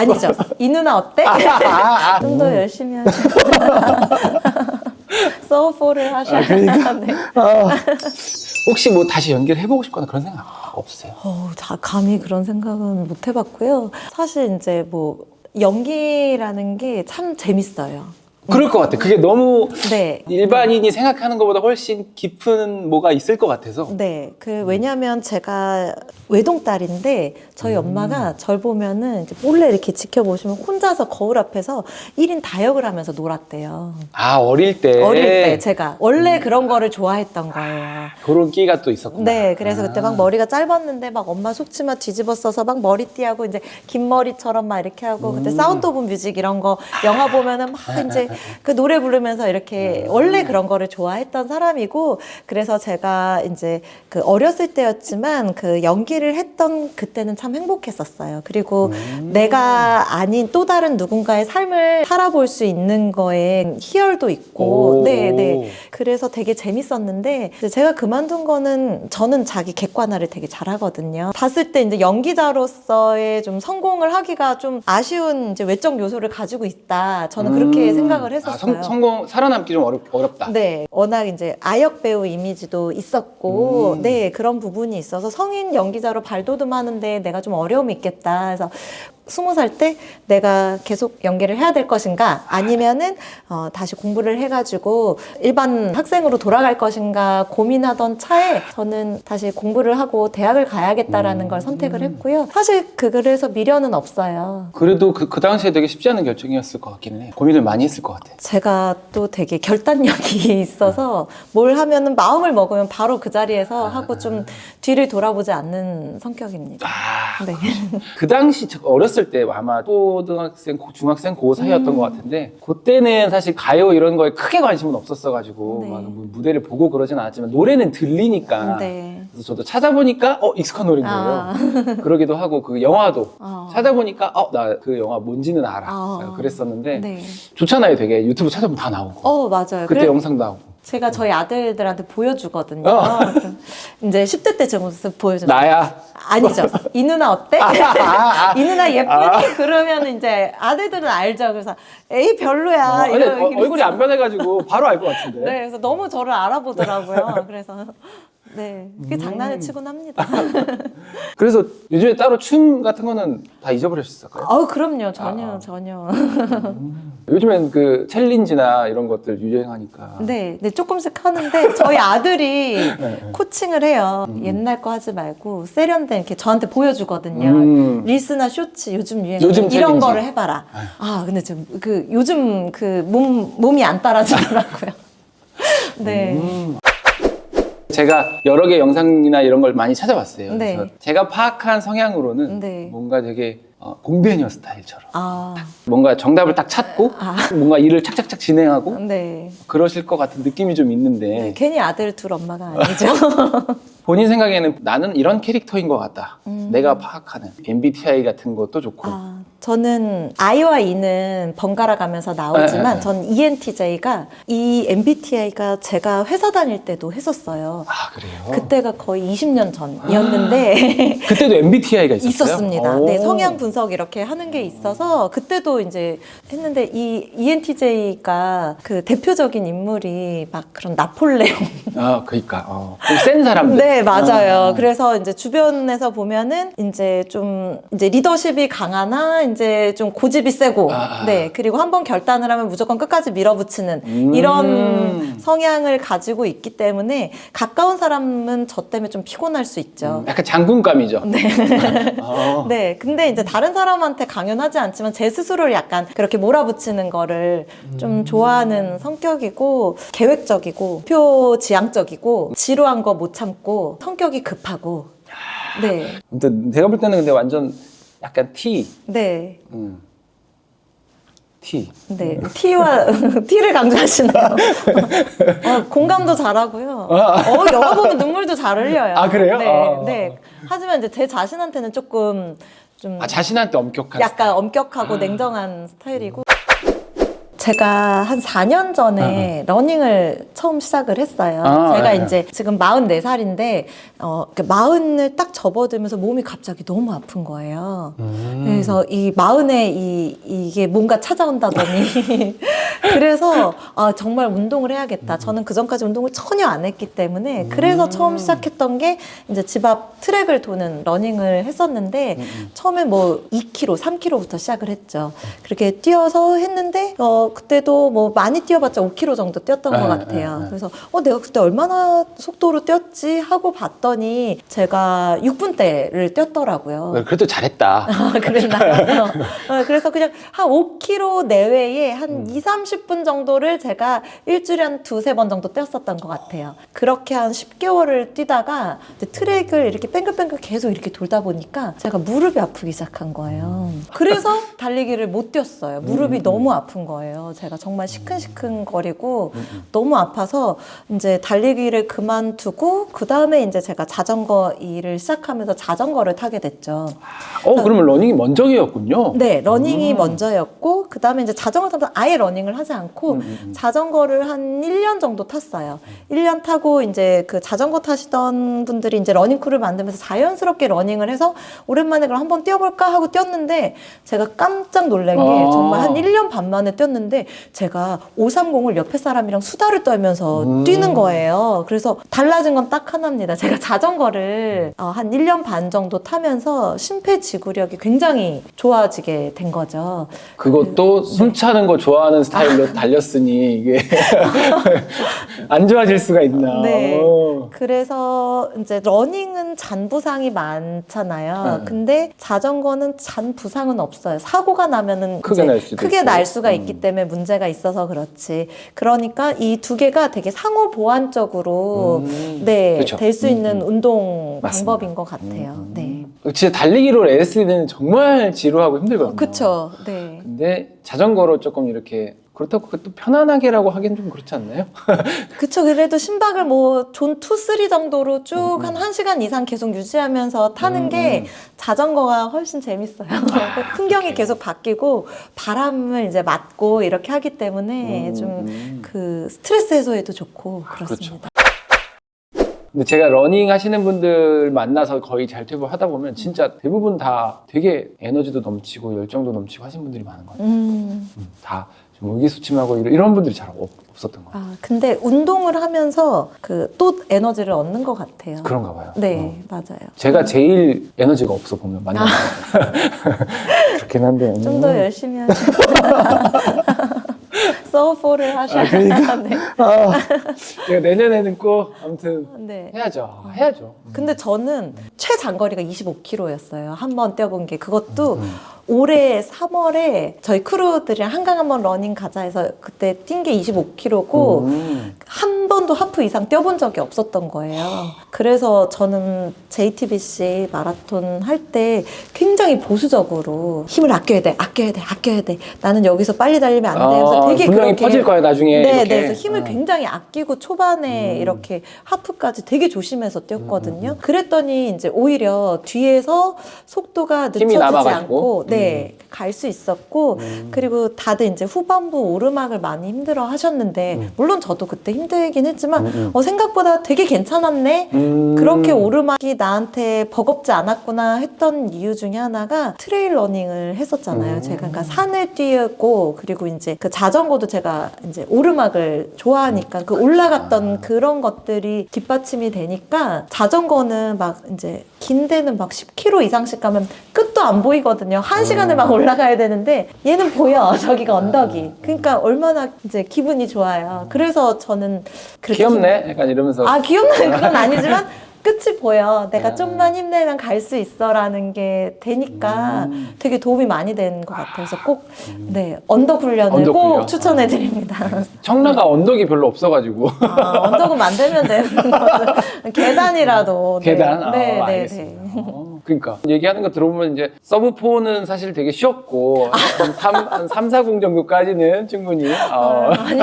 아니죠. 이 누나 어때? 아, 아. 좀 더 열심히 하죠. 서포를 하셔야 그러니까. 네. 아. 혹시 뭐 다시 연기를 해보고 싶거나 그런 생각 없으세요? 어, 다 감히 그런 생각은 못 해봤고요. 사실 이제 뭐 연기라는 게 참 재밌어요. 그럴 것 같아. 그게 너무 네. 일반인이 생각하는 것보다 훨씬 깊은 뭐가 있을 것 같아서. 네, 그 왜냐하면 제가 외동딸인데 저희 음. 엄마가 절 보면은 이제 몰래 이렇게 지켜보시면 혼자서 거울 앞에서 1인 다역을 하면서 놀았대요. 아 어릴 때. 어릴 때 제가 원래 그런 거를 좋아했던 거예요. 그런 끼가 또 있었구나. 네, 그래서 그때 아. 막 머리가 짧았는데 막 엄마 속치마 뒤집어 써서 막 머리띠하고 이제 긴 머리처럼 막 이렇게 하고 그때 음. 사운드 오브 뮤직 이런 거 영화 보면은 막 이제 그 노래 부르면서 이렇게 음. 원래 그런 거를 좋아했던 사람이고 그래서 제가 이제 그 어렸을 때였지만 그 연기를 했던 그때는 참 행복했었어요. 그리고 음. 내가 아닌 또 다른 누군가의 삶을 살아볼 수 있는 거에 희열도 있고 오. 네, 네. 그래서 되게 재밌었는데 이제 제가 그만둔 거는 저는 자기 객관화를 되게 잘하거든요. 봤을 때 이제 연기자로서의 좀 성공을 하기가 좀 아쉬운 이제 외적 요소를 가지고 있다. 저는 그렇게 음. 생각을 아, 했었어요. 성, 성공 살아남기 좀 어렵, 어렵다. 네, 워낙 이제 아역 배우 이미지도 있었고, 음. 네 그런 부분이 있어서 성인 연기자로 발돋움하는데 내가 좀 어려움이 있겠다. 그래서 스무 살 때 내가 계속 연기를 해야 될 것인가, 아니면은 어, 다시 공부를 해가지고 일반 학생으로 돌아갈 것인가 고민하던 차에 저는 다시 공부를 하고 대학을 가야겠다라는 음. 걸 선택을 했고요. 사실 그 그래서 미련은 없어요. 그래도 그, 그 당시에 되게 쉽지 않은 결정이었을 것 같기는 해. 고민을 많이 했을 것 같아. 제가 또 되게 결단력이 있어서 뭘 하면은 마음을 먹으면 바로 그 자리에서 하고 좀 뒤를 돌아보지 않는 성격입니다. 아, 네. 그 당시 저 어렸을 때 아마 초등학생, 고- 중학생 그 사이였던 음. 것 같은데 그때는 사실 가요 이런 거에 크게 관심은 없었어가지고 네. 막뭐 무대를 보고 그러진 않았지만 노래는 들리니까 네. 그래서 저도 찾아보니까 어 익숙한 노래인 거예요. 아. 그러기도 하고 그 영화도 어. 찾아보니까 어 나 그 영화 뭔지는 알아. 아. 그랬었는데 네. 좋잖아요. 되게 유튜브 찾아보면 다 나오고 어, 맞아요. 그때 그래- 영상도 나오고 제가 저희 아들들한테 보여주거든요. 어. 이제 10대 때 제 모습 보여줘요. 나야. 아니죠. 이 누나 어때? 아, 아, 아. 이 누나 예쁘니? 아. 그러면 이제 아들들은 알죠. 그래서 에이 별로야. 어, 이러- 어, 얼굴이 안 변해가지고 바로 알 것 같은데. 네, 그래서 너무 저를 알아보더라고요. 그래서 네, 그게 음. 장난을 치곤 합니다. 그래서 요즘에 따로 춤 같은 거는 다 잊어버리셨을까요? 아우 그럼요, 전혀 아. 전혀. 요즘엔 그 챌린지나 이런 것들 유행하니까. 네, 네 조금씩 하는데 저희 아들이 네. 코칭을 해요. 음. 옛날 거 하지 말고 세련된 이렇게 저한테 보여주거든요. 음. 릴스나 쇼츠 요즘 유행 요즘 이런 챌린지. 거를 해봐라. 아 근데 지금 그 요즘 그 몸 몸이 안 따라주더라고요. 네. 음. 제가 여러 개 영상이나 이런 걸 많이 찾아봤어요. 네. 그래서 제가 파악한 성향으로는 네. 뭔가 되게 어, 공배녀 스타일처럼 아, 뭔가 정답을 딱 찾고 아. 뭔가 일을 착착착 진행하고 네. 그러실 것 같은 느낌이 좀 있는데 네, 괜히 아들 둘 엄마가 아니죠. 본인 생각에는 나는 이런 캐릭터인 것 같다. 음. 내가 파악하는 MBTI 같은 것도 좋고 아, 저는 I와 E는 번갈아 가면서 네, 나오지만 네. 전 ENTJ가 이 MBTI가 제가 회사 다닐 때도 했었어요. 아 그래요? 그때가 거의 20년 전이었는데 그때도 MBTI가 있었어요? 있었습니다. 오. 네, 성향 분석 이렇게 하는 게 있어서 그때도 이제 했는데 이 ENTJ가 그 대표적인 인물이 막 그런 나폴레옹 아 그러니까 어. 좀센 사람들. 네, 맞아요. 아, 아. 그래서 이제 주변에서 보면은 이제 좀 이제 리더십이 강하나 이제 좀 고집이 세고, 아, 아. 네, 그리고 한번 결단을 하면 무조건 끝까지 밀어붙이는 음. 이런 성향을 가지고 있기 때문에 가까운 사람은 저 때문에 좀 피곤할 수 있죠. 음, 약간 장군감이죠. 네. 어. 네, 근데 이제 다른 사람한테 강연하지 않지만 제 스스로를 약간 그렇게 몰아붙이는 거를 음. 좀 좋아하는 성격이고 계획적이고 표지향적이고 지루한 거 못 참고 성격이 급하고 네, 근데 내가 볼 때는 근데 완전 약간 T. 네, 음. T. 네 T와 T를 강조하시네요. 어, 공감도 잘하고요. 어, 영화 보면 눈물도 잘 흘려요. 아, 그래요? 네, 아. 네. 하지만 이제 제 자신한테는 조금 좀 아 자신한테 엄격한. 약간 엄격하고 냉정한 스타일이고 제가 한 4년 전에 러닝을 처음 시작을 했어요. 아, 제가 예, 예. 이제 지금 44살인데, 어, 그 마흔을 딱 접어들면서 몸이 갑자기 너무 아픈 거예요. 음. 그래서 이 마흔에 이, 이게 뭔가 찾아온다더니. 그래서 아, 정말 운동을 해야겠다. 저는 그 전까지 운동을 전혀 안 했기 때문에 그래서 처음 시작했던 게 이제 집 앞 트랙을 도는 러닝을 했었는데 처음에 뭐 2km, 3km부터 시작을 했죠. 그렇게 뛰어서 했는데 어, 그때도 뭐 많이 뛰어봤자 5km 정도 뛰었던 것 네, 같아요. 네, 네. 그래서 어, 내가 그때 얼마나 속도로 뛰었지 하고 봤더니 제가 6분대를 뛰었더라고요. 네, 그래도 잘했다. 아, 그랬나요? 어, 그래서 그냥 한 5km 내외에 한 2, 30분 정도를 제가 일주일에 한 두세 번 정도 뛰었었던 것 같아요. 그렇게 한 10개월을 뛰다가 이제 트랙을 이렇게 뺑글뺑글 계속 이렇게 돌다 보니까 제가 무릎이 아프기 시작한 거예요. 그래서 달리기를 못 뛰었어요. 무릎이 너무 아픈 거예요. 제가 정말 시큰시큰거리고 너무 아파서 이제 달리기를 그만두고 그 다음에 이제 제가 자전거 일을 시작하면서 자전거를 타게 됐죠. 어, 그러면 러닝이 먼저였군요. 네, 러닝이 음. 먼저였고, 그 다음에 이제 자전거 타면 아예 러닝을 하지 않고, 음, 음, 음. 자전거를 한 1년 정도 탔어요. 1년 타고 이제 그 자전거 타시던 분들이 이제 러닝 크루를 만들면서 자연스럽게 러닝을 해서 오랜만에 그럼 한번 뛰어볼까 하고 뛰었는데, 제가 깜짝 놀란 게 아. 정말 한 1년 반 만에 뛰었는데, 제가 530을 옆에 사람이랑 수다를 떨면서 음. 뛰는 거예요. 그래서 달라진 건 딱 하나입니다. 제가 자전거를 어, 한 1년 반 정도 타면서 심폐지구력이 굉장히 좋아지게 된 거죠. 그것도 숨 차는 거 좋아하는 스타일로 달렸으니 이게 안 좋아질 수가 있나. 네. 어. 그래서 이제 러닝은 잔 부상이 많잖아요. 네. 근데 자전거는 잔 부상은 없어요. 사고가 나면은 크게 날 수도 크게 있고. 날 수가 음. 있기 때문에 문제가 있어서 그렇지. 그러니까 이 두 개가 되게 상호 보완적으로 음. 네, 그쵸. 될수 음, 있는 음. 운동 맞습니다. 방법인 것 같아요. 음. 네. 진짜 달리기로 LSD는 정말 지루하고 힘들거든요. 그쵸. 네. 근데 자전거로 조금 이렇게 그렇다고 그것도 편안하게라고 하기엔 좀 그렇지 않나요? 그쵸. 그래도 심박을 뭐, 존 2, 3 정도로 쭉 음, 음. 한 1시간 이상 계속 유지하면서 타는 음, 게 음. 자전거가 훨씬 재밌어요. 그 풍경이 계속 바뀌고 바람을 이제 맞고 이렇게 하기 때문에 음, 좀 음. 그 스트레스 해소에도 좋고 그렇습니다. 근데 제가 러닝 하시는 분들 만나서 거의 잘 퇴부를 하다 보면 진짜 대부분 다 되게 에너지도 넘치고 열정도 넘치고 하신 분들이 많은 것 같아요. 음. 음, 다 좀 의기소침하고 이런, 분들이 잘 없, 없었던 것 같아요. 아, 근데 운동을 하면서 그 또 에너지를 얻는 것 같아요. 그런가 봐요. 네, 어. 맞아요. 제가 제일 에너지가 없어 보면 맞나요? 그렇긴 한데. 좀 음. 더 열심히 하시면 서포를 하셔야 그러니까. 네. 아, 내년에는 꼭 아무튼 네. 해야죠. 해야죠. 근데 저는 최장거리가 25km였어요. 한 번 뛰어본 게. 그것도 음. 올해 3월에 저희 크루들이랑 한강 한번 러닝 가자 해서 그때 뛴 게 25km고 음. 한 번도 하프 이상 뛰어본 적이 없었던 거예요. 그래서 저는 JTBC 마라톤 할 때 굉장히 보수적으로 힘을 아껴야 돼, 아껴야 돼, 아껴야 돼. 나는 여기서 빨리 달리면 안 돼. 그래서 아, 되게 분명히 그렇게 퍼질 거야 나중에. 네, 이렇게. 네. 그래서 힘을 어. 굉장히 아끼고 초반에 음. 이렇게 하프까지 되게 조심해서 뛰었거든요. 음, 그랬더니 이제 오히려 뒤에서 속도가 늦춰지지? 않고 네, 갈수 있었고 음. 그리고 다들 이제 후반부 오르막을 많이 힘들어 하셨는데 음. 물론 저도 그때 힘들긴 했지만 음, 음. 어, 생각보다 되게 괜찮았네. 음. 그렇게 오르막이 나한테 버겁지 않았구나 했던 이유 중에 하나가 트레일 러닝을 했었잖아요. 음. 제가 그러니까 산을 뛰었고 그리고 이제 그 자전거도 제가 이제 오르막을 좋아하니까 그 올라갔던 아. 그런 것들이 뒷받침이 되니까 자전거는 막 이제 긴 데는 막 10km 이상씩 가면 끝도 안 보이거든요. 한 시간을 음. 막 올라가야 되는데 얘는 보여. 저기가 언덕이. 그러니까 얼마나 이제 기분이 좋아요. 그래서 저는 그렇게 귀엽네. 약간 이러면서. 아 귀엽네 그건 아니지만 끝이 보여 내가 아. 좀만 힘내면 갈 수 있어라는 게 되니까 음. 되게 도움이 많이 되는 것 같아요 그래서 꼭 네 언덕 훈련을 언덕 꼭 훈련. 추천해 드립니다 청라가 언덕이 별로 없어가지고. 아, 언덕은 만들면 되는 거죠 계단이라도 네. 계단. 아, 네, 네, 알겠습니다. 네. 어. 그러니까 얘기하는 거 들어보면 이제 서브 4는 사실 되게 쉬웠고 한 3, 한 3, 40 정도까지는 충분히 어. 아니,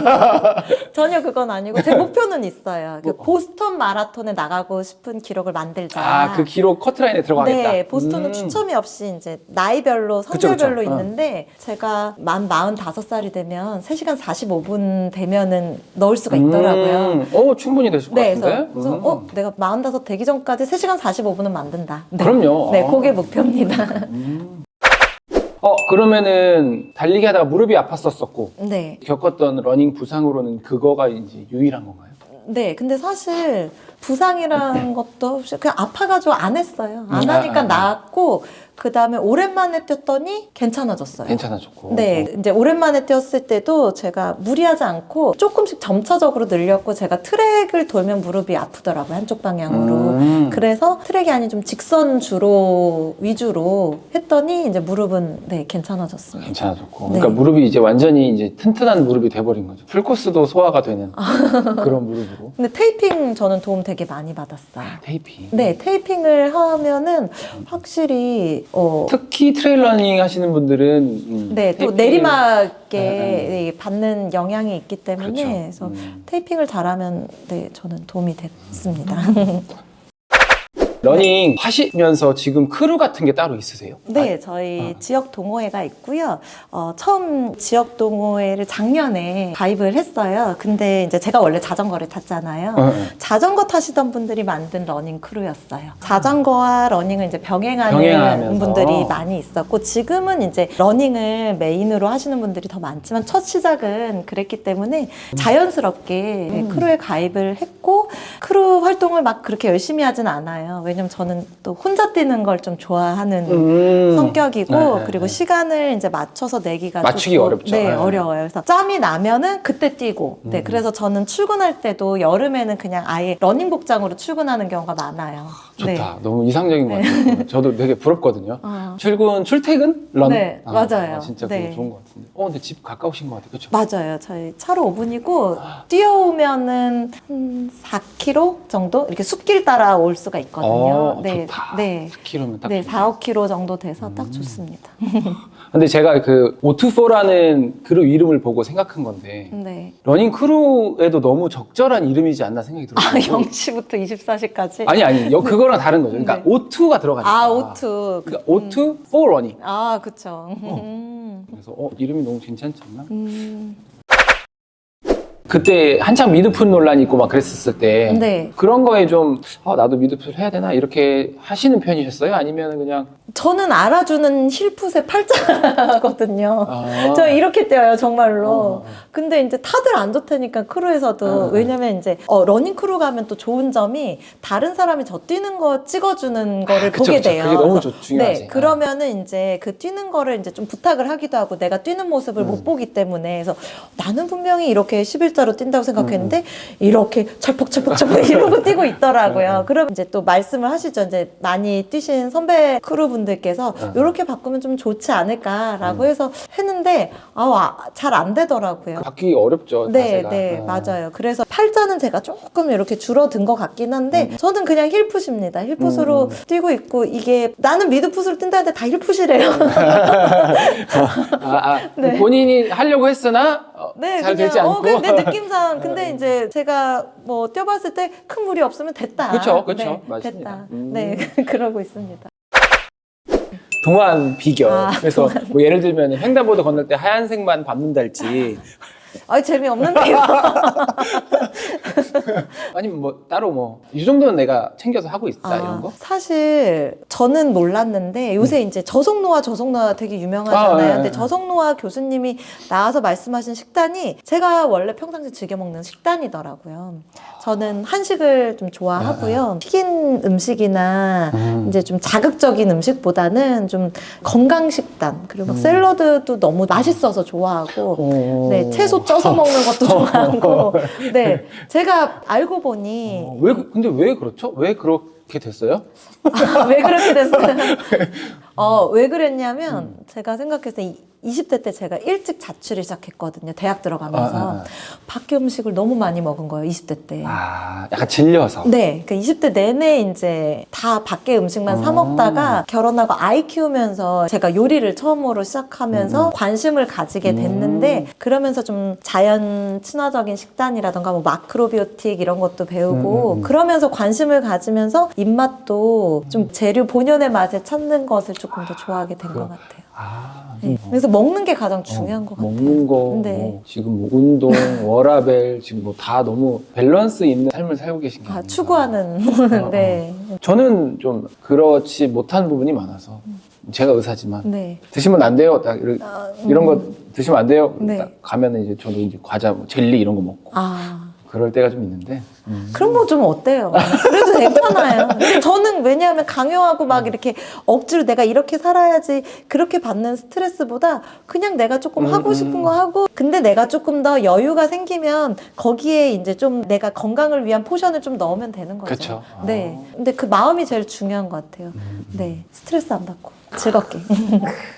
전혀 그건 아니고 제 목표는 있어요. 그 뭐? 보스턴 마라톤에 나가고 싶은 기록을 만들자. 아, 그 기록 커트라인에 들어가겠다. 네, 보스턴은 음. 추첨이 없이 이제 나이별로 그쵸, 그쵸. 성별별로 어. 있는데 제가 만 45살이 되면 3시간 45분 되면은 넣을 수가 있더라고요. 음, 어, 충분히 되실 것 네, 같은데. 그래서, 그래서 음. 어, 내가 45 되기 전까지 3시간 45분은 만든다. 네. 그럼요. 네, 아. 그게 목표입니다. 어, 그러면은 달리기 하다가 무릎이 아팠었었고 네. 겪었던 러닝 부상으로는 그거가 이제 유일한 건가요? 네, 근데 사실 부상이라는 것도 없이 그냥 아파가지고 안 했어요. 안 음, 하니까 아, 아, 아. 나았고, 그 다음에 오랜만에 뛰었더니 괜찮아졌어요. 괜찮아졌고. 네, 이제 오랜만에 뛰었을 때도 제가 무리하지 않고 조금씩 점차적으로 늘렸고 제가 트랙을 돌면 무릎이 아프더라고요 한쪽 방향으로. 음. 그래서 트랙이 아닌 좀 직선 주로 위주로 했더니 이제 무릎은 네 괜찮아졌습니다. 괜찮아졌고. 네. 그러니까 무릎이 이제 완전히 이제 튼튼한 무릎이 돼버린 거죠. 풀코스도 소화가 되는 그런 무릎으로. 근데 테이핑 저는 도움 되게 많이 받았어요. 테이핑. 네, 테이핑을 하면은 확실히 어 특히 트레일 러닝 하시는 분들은 음, 네, 또 테이핑을- 내리막에 네, 네, 받는 영향이 있기 때문에 그렇죠. 그래서 음. 테이핑을 잘하면 네, 저는 도움이 됐습니다. 러닝 하시면서 지금 크루 같은 게 따로 있으세요? 네, 저희 아. 지역 동호회가 있고요. 어, 처음 지역 동호회를 작년에 가입을 했어요. 근데 이제 제가 원래 자전거를 탔잖아요. 어, 어. 자전거 타시던 분들이 만든 러닝 크루였어요. 자전거와 러닝을 이제 병행하는 병행하면서. 분들이 많이 있었고 지금은 이제 러닝을 메인으로 하시는 분들이 더 많지만 첫 시작은 그랬기 때문에 자연스럽게 음. 크루에 가입을 했고 크루 활동을 막 그렇게 열심히 하진 않아요. 왜냐면 저는 또 혼자 뛰는 걸 좀 좋아하는 음. 성격이고 네, 네, 그리고 네. 시간을 이제 맞춰서 내기가 맞추기 조금- 어렵죠. 네, 네. 어려워요. 그래서 짬이 나면은 그때 뛰고. 네, 음. 그래서 저는 출근할 때도 여름에는 그냥 아예 러닝 복장으로 출근하는 경우가 많아요. 네. 좋다. 너무 이상적인 것 같아요. 저도 되게 부럽거든요. 어. 출근, 출퇴근? 런? 네, 맞아요. 진짜 네. 그거 좋은 것 같은데. 어, 근데 집 가까우신 것 같아요. 그쵸? 맞아요. 저희 차로 5분이고 뛰어오면은 한 4km 정도 이렇게 숲길 따라 올 수가 있거든요. 어, 네, 좋다. 네, 4km면 딱. 네, 좋네. 4, 5km 정도 돼서 딱 음. 좋습니다. 근데 제가 그 오투포라는 그룹 이름을 보고 생각한 건데 네. 러닝 크루에도 너무 적절한 이름이지 않나 생각이 아, 들어요. 0시부터 24시까지. 아니 아니 여, 그거랑 다른 거죠. 그러니까 네. 오투가 들어가니까. 아, 오투. 그러니까 오투 포 러닝. 아, 그쵸. 음. 그래서 어 이름이 너무 괜찮지 않나? 음. 그때 한창 미드풀 논란이 있고 막 그랬었을 때 네. 그런 거에 좀 아, 나도 미드풀 해야 되나 이렇게 하시는 편이셨어요? 아니면 그냥 저는 알아주는 힐풋의 팔자거든요. 아, 저 이렇게 뛰어요, 정말로. 어. 근데 이제 타들 안 좋다니까 크루에서도 어. 왜냐면 이제 어, 러닝 크루 가면 또 좋은 점이 다른 사람이 저 뛰는 거 찍어주는 거를 아, 그쵸, 보게 그쵸. 돼요. 그게 너무 그래서 중요하지. 네, 그러면은 이제 그 뛰는 거를 이제 좀 부탁을 하기도 하고 내가 뛰는 모습을 음. 못 보기 때문에 그래서 나는 분명히 이렇게 11자로 뛴다고 생각했는데 음. 이렇게 철퍽철퍽철퍽 이러고 뛰고 음, 있더라고요. 그럼 이제 또 말씀을 하시죠. 이제 많이 뛰신 선배 크루 분들께서 음. 이렇게 바꾸면 좀 좋지 않을까라고 해서 했는데 아잘 안 되더라고요. 바뀌기 어렵죠. 네, 자세가. 네, 어. 맞아요. 그래서 팔자는 제가 조금 이렇게 줄어든 것 같긴 한데, 저는 그냥 힐풋입니다. 힐풋으로 음. 뛰고 있고, 이게 나는 미드풋으로 뛴다는데 다 힐풋이래요. 아, 아, 네. 본인이 하려고 했으나 어, 네, 잘 그냥, 되지 않고. 어, 그냥 내 느낌상. 근데 이제 제가 뭐 뛰어봤을 때 큰 무리 없으면 됐다. 그쵸, 그쵸. 네, 맞습니다. 됐다. 음. 네, 그러고 있습니다. 동안 비결. 아, 그래서 뭐 예를 들면 횡단보도 건널 때 하얀색만 밟는달지 아 재미없는데요. 아니면 뭐 따로 뭐 이 정도는 내가 챙겨서 하고 있다 아, 이런 거? 사실 저는 몰랐는데 요새 이제 저속노화 저속노화 되게 유명하잖아요. 아, 네, 근데 네. 저속노화 교수님이 나와서 말씀하신 식단이 제가 원래 평상시 즐겨 먹는 식단이더라고요. 저는 한식을 좀 좋아하고요. 튀긴 음식이나 음. 이제 좀 자극적인 음식보다는 좀 건강 식단 그리고 막 음. 샐러드도 너무 맛있어서 좋아하고 어. 네 채소 쪄서 먹는 것도 좋아하고 네 제가 알고 보니 어, 왜 그- 근데 왜 그렇죠? 왜 그렇게 됐어요? 왜 그렇게 됐어요? 어, 왜 그랬냐면 음. 제가 생각했을 때 이- 20대 때 제가 일찍 자취를 시작했거든요. 대학 들어가면서. 아, 아, 아. 밖에 음식을 너무 많이 먹은 거예요. 20대 때. 아, 약간 질려서. 네, 그 20대 내내 이제 다 밖에 음식만 사 음. 먹다가 결혼하고 아이 키우면서 제가 요리를 처음으로 시작하면서 음. 관심을 가지게 됐는데 그러면서 좀 자연 친화적인 식단이라던가 뭐 마크로비오틱 이런 것도 배우고 음, 음, 음. 그러면서 관심을 가지면서 입맛도 좀 재료 본연의 맛을 찾는 것을 조금 더 좋아하게 된 것 같아요. 아, 네, 음. 그래서 먹는 게 가장 중요한 것 같아요. 먹는 거, 네. 뭐 지금 뭐 운동, 워라벨, 지금 뭐 다 너무 밸런스 있는 삶을 살고 계신 게 아, 아닌가. 추구하는 어, 네, 저는 좀 그렇지 못한 부분이 많아서 제가 의사지만 네. 드시면 안 돼요. 딱 이런, 아, 이런 거 음. 드시면 안 돼요. 네. 딱 가면은 이제 저도 이제 과자, 뭐 젤리 이런 거 먹고 아. 그럴 때가 좀 있는데. 음. 그런 거 좀 어때요? 그래도 괜찮아요. 근데 저는 왜냐하면 강요하고 막 이렇게 억지로 내가 이렇게 살아야지 그렇게 받는 스트레스보다 그냥 내가 조금 음, 하고 싶은 음. 거 하고 근데 내가 조금 더 여유가 생기면 거기에 이제 좀 내가 건강을 위한 포션을 좀 넣으면 되는 거죠. 그쵸. 네. 근데 그 마음이 제일 중요한 것 같아요. 음. 네. 스트레스 안 받고 즐겁게.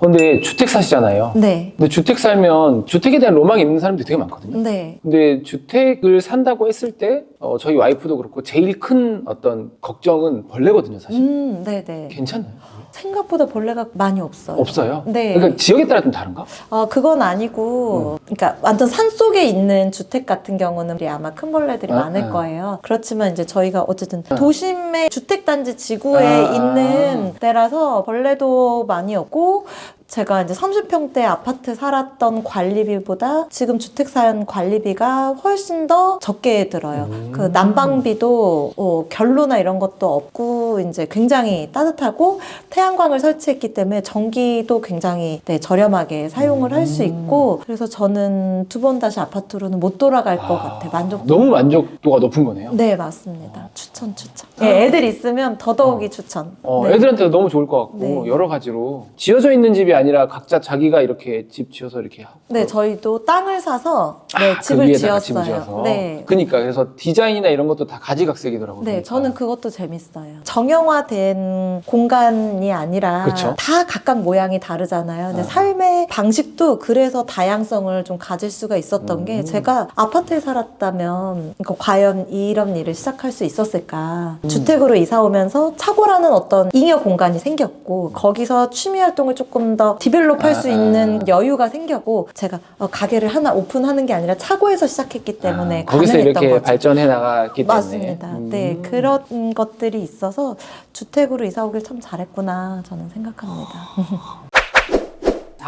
근데 주택 사시잖아요. 네. 근데 주택 살면 주택에 대한 로망이 있는 사람들이 되게 많거든요. 네. 근데 주택을 산다고 했을 때 어, 저희 와이프도 그렇고 제일 큰 어떤 걱정은 벌레거든요, 사실. 음, 네네. 괜찮나요? 생각보다 벌레가 많이 없어요. 없어요. 네. 그러니까 지역에 따라 좀 다른가? 어, 그건 아니고, 그러니까 완전 산 속에 있는 주택 같은 경우는 아마 큰 벌레들이 아, 많을 아. 거예요. 그렇지만 이제 저희가 어쨌든 아. 도심의 주택단지 지구에 아. 있는 데라서 벌레도 많이 없고, 제가 이제 30평대 아파트 살았던 관리비보다 지금 주택 사연 관리비가 훨씬 더 적게 들어요. 음. 그 난방비도 어, 결로나 이런 것도 없고 이제 굉장히 따뜻하고 태양광을 설치했기 때문에 전기도 굉장히 네, 저렴하게 사용을 할수 음. 있고 그래서 저는 두 번 다시 아파트로는 못 돌아갈 것 아, 같아 만족. 너무 만족도가 높은 거네요. 네 맞습니다. 추천 추천. 네, 애들 있으면 더더욱이 추천. 어, 네. 애들한테도 너무 좋을 것 같고 네. 여러 가지로 지어져 있는 집이 아니라 각자 자기가 이렇게 집 지어서 이렇게 하고 네 저희도 땅을 사서 네, 그 집을 위에다가 지었어요. 집을 지어서 네. 그러니까 그래서 디자인이나 이런 것도 다 가지각색이더라고요. 네, 그러니까. 저는 그것도 재밌어요. 정형화된 공간이 아니라 그쵸. 다 각각 모양이 다르잖아요. 근데 아. 삶의 방식도 그래서 다양성을 좀 가질 수가 있었던 게 음. 제가 아파트에 살았다면 그러니까 과연 이런 일을 시작할 수 있었을까? 음. 주택으로 이사 오면서 차고라는 어떤 잉여 공간이 생겼고 거기서 취미 활동을 조금 더 디벨롭 할 수 아, 있는 아. 여유가 생겼고 제가 어, 가게를 하나 오픈하는 게 아니라 차고에서 시작했기 때문에 아, 거기서 가능했던 이렇게 거죠. 발전해 나갔기 때문에 맞습니다. 음. 네, 그런 것들이 있어서 주택으로 이사 오길 참 잘했구나 저는 생각합니다.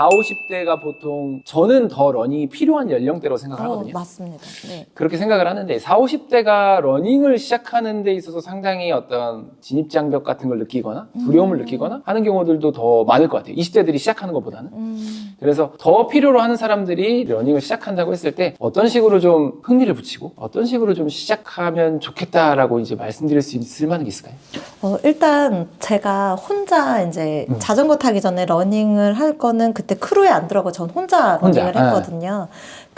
4, 50대가 보통 저는 더 러닝이 필요한 연령대라고 어, 생각하거든요. 맞습니다. 네. 그렇게 생각을 하는데 4, 50대가 러닝을 시작하는 데 있어서 상당히 어떤 진입장벽 같은 걸 느끼거나 두려움을 음. 느끼거나 하는 경우들도 더 많을 것 같아요. 20대들이 시작하는 것보다는. 음, 그래서 더 필요로 하는 사람들이 러닝을 시작한다고 했을 때 어떤 식으로 좀 흥미를 붙이고 어떤 식으로 좀 시작하면 좋겠다라고 이제 말씀드릴 수 있을 만한 게 있을까요? 어, 일단 제가 혼자 이제 음. 자전거 타기 전에 러닝을 할 거는 그때 크루에 안 들어가고 전 혼자 혼자, 러닝을 아. 했거든요.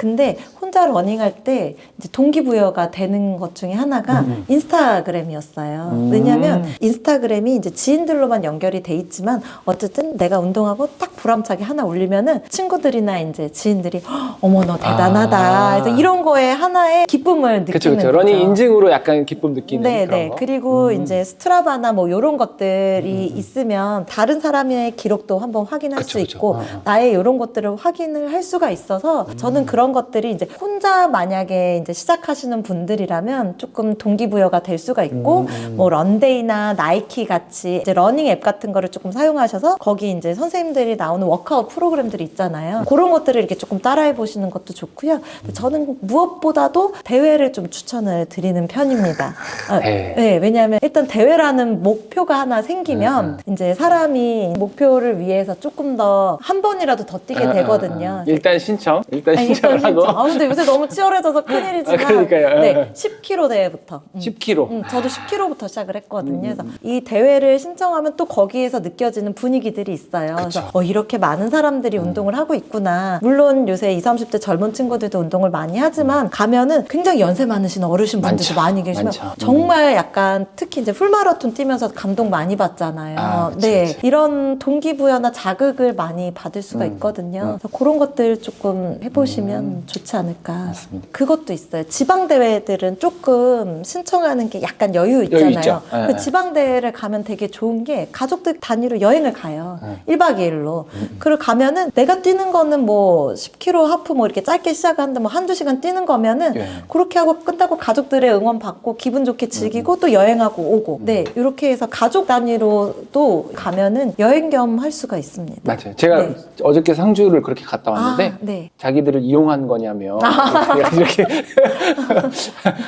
근데 혼자 러닝할 때 이제 동기부여가 되는 것 중에 하나가 음, 음. 인스타그램이었어요. 음. 왜냐하면 인스타그램이 이제 지인들로만 연결이 돼 있지만 어쨌든 내가 운동하고 딱 보람차게 하나 올리면은 친구들이나 이제 지인들이 "헉, 어머 너 대단하다. 아. 그래서 이런 거에 하나의 기쁨을 느끼는 그렇죠, 그렇죠. 거죠. 러닝 인증으로 약간 기쁨 느끼는 네, 그런 네. 거. 그리고 음. 이제 스트라바나 뭐 이런 것들이 음, 음. 있으면 다른 사람의 기록도 한번 확인할 그쵸, 수 그쵸. 있고 어, 어. 나의 이런 것들을 확인을 할 수가 있어서 음. 저는 그런 것들이 이제 혼자 만약에 이제 시작하시는 분들이라면 조금 동기부여가 될 수가 있고 음, 음. 뭐 런데이나 나이키 같이 이제 러닝 앱 같은 거를 조금 사용하셔서 거기 이제 선생님들이 나오는 워크아웃 프로그램들이 있잖아요. 그런 것들을 이렇게 조금 따라해 보시는 것도 좋고요. 근데 저는 무엇보다도 대회를 좀 추천을 드리는 편입니다. 아, 네. 네, 왜냐하면 일단 대회라는 목표가 하나 생기면 이제 사람이 목표를 위해서 조금 더 한 번이라도 더 뛰게 아, 아, 되거든요. 아. 일단 신청, 일단 신청. 하고. 아 근데 요새 너무 치열해져서 큰일이지만 아, 그러니까요. 네 10kg 대회부터 음. 10kg. 음, 저도 10kg부터 시작을 했거든요. 음, 그래서 이 대회를 신청하면 또 거기에서 느껴지는 분위기들이 있어요. 그쵸. 그래서 어, 이렇게 많은 사람들이 음. 운동을 하고 있구나. 물론 요새 20, 30대 젊은 친구들도 운동을 많이 하지만 가면은 굉장히 연세 많으신 어르신 분들도 많죠. 많이 계시면 많죠. 음. 정말 약간 특히 이제 풀마라톤 뛰면서 감동 많이 받잖아요. 아, 그치, 네. 그치. 이런 동기부여나 자극을 많이 받을 수가 음, 있거든요. 음. 그래서 그런 것들 조금 해보시면 음. 좋지 않을까. 맞습니다. 그것도 있어요. 지방 대회들은 조금 신청하는 게 약간 여유 있잖아요. 있죠. 예, 그 예. 지방 대회를 가면 되게 좋은 게 가족들 단위로 여행을 가요. 예. 1박 2일로. 음. 그리고 가면은 내가 뛰는 거는 뭐 10km 하프 뭐 이렇게 짧게 시작하는데 뭐 한두 시간 뛰는 거면은 예. 그렇게 하고 끝나고 가족들의 응원 받고 기분 좋게 즐기고 또 여행하고 오고. 음. 네. 이렇게 해서 가족 단위로도 가면은 여행 겸 할 수가 있습니다. 맞아요. 제가 네. 어저께 상주를 그렇게 갔다 왔는데 아, 네. 자기들을 이용 한 거냐며 이렇게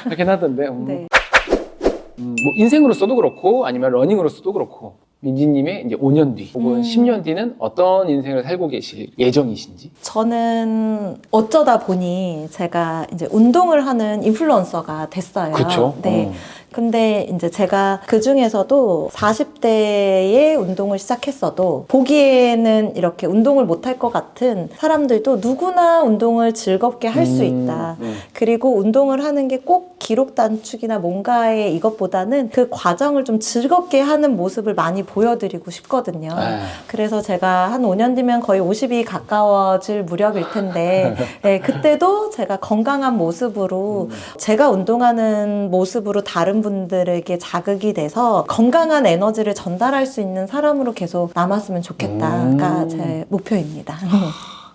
하긴 하던데 음. 네. 음, 뭐 인생으로서도 그렇고 아니면 러닝으로서도 그렇고 민지님의 이제 5년 뒤 혹은 음. 10년 뒤는 어떤 인생을 살고 계실 예정이신지 저는 어쩌다 보니 제가 이제 운동을 하는 인플루언서가 됐어요. 그쵸? 네. 어. 근데 이제 제가 그 중에서도 40대에 운동을 시작했어도 보기에는 이렇게 운동을 못할 것 같은 사람들도 누구나 운동을 즐겁게 할수 음, 있다. 음. 그리고 운동을 하는 게 꼭 기록 단축이나 뭔가의 이것보다는 그 과정을 좀 즐겁게 하는 모습을 많이 보여드리고 싶거든요. 아, 그래서 제가 한 5년 뒤면 거의 50이 가까워질 무렵일 텐데, 네, 그때도 제가 건강한 모습으로, 제가 운동하는 모습으로 다른 분들에게 자극이 돼서 건강한 에너지를 전달할 수 있는 사람으로 계속 남았으면 좋겠다가 음. 제 목표입니다.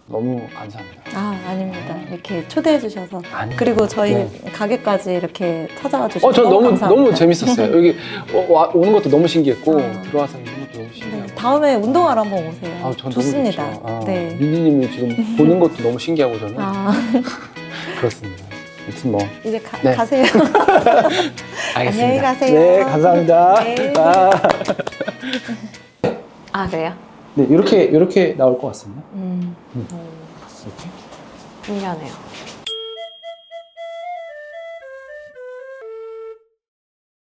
너무 감사합니다. 아, 아닙니다. 이렇게 초대해 주셔서. 아니, 그리고 저희 네. 가게까지 이렇게 찾아와 주셔서. 어, 저 너무 감사합니다. 너무 재밌었어요. 여기 어, 와, 오는 것도 너무 신기했고 아. 들어와서 있는 것도 너무 네, 신기하고. 다음에 운동하러 한번 오세요. 아, 전 좋습니다. 너무 좋죠. 아, 네. 민지님이 지금 보는 것도 너무 신기하고 저는 아, 그렇습니다. 아무튼 뭐 이제 가, 네. 가세요. 알겠습니다. 안녕히 가세요. 네, 감사합니다. 네. 아, 아 그래요? 네, 이렇게 이렇게 나올 것 같습니다. 음. 이렇게. 신기하네요.